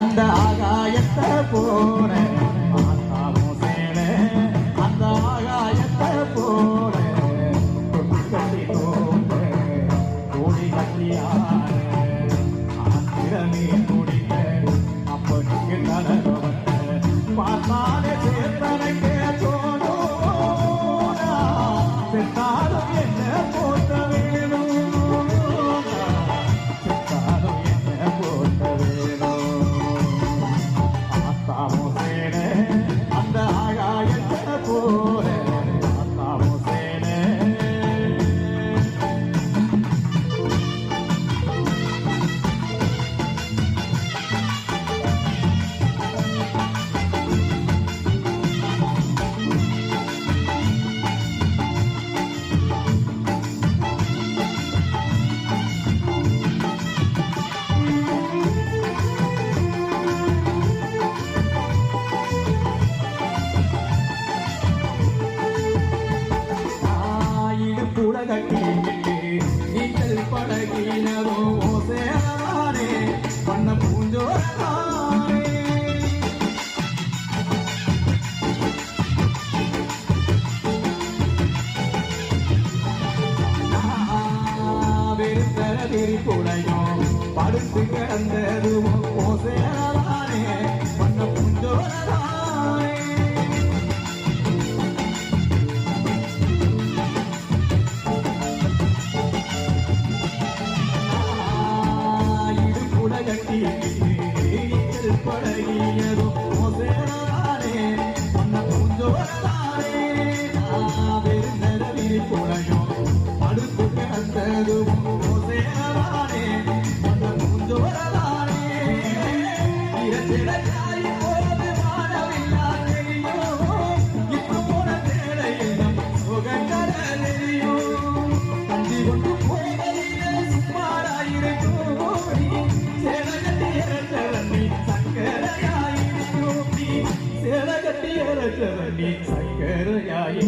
அந்த ஆகாயத்தை போல ஆத்தாவும் சேல அந்த ஆகாயத்தை போல தொட்டி கட்டி தோன்ற கோடி கட்டியார. ஆத்திரமே முடிக்க இடுப்புட நீங்கள் நீச்சல் பழகினதோ சேரவானே பண்ண பூஞ்சோரவானே வெறுத்தர விரிப்புடையும் படுத்து கிடந்ததுவோ ஓசேரவானே அள்ளி சக்கரையாய்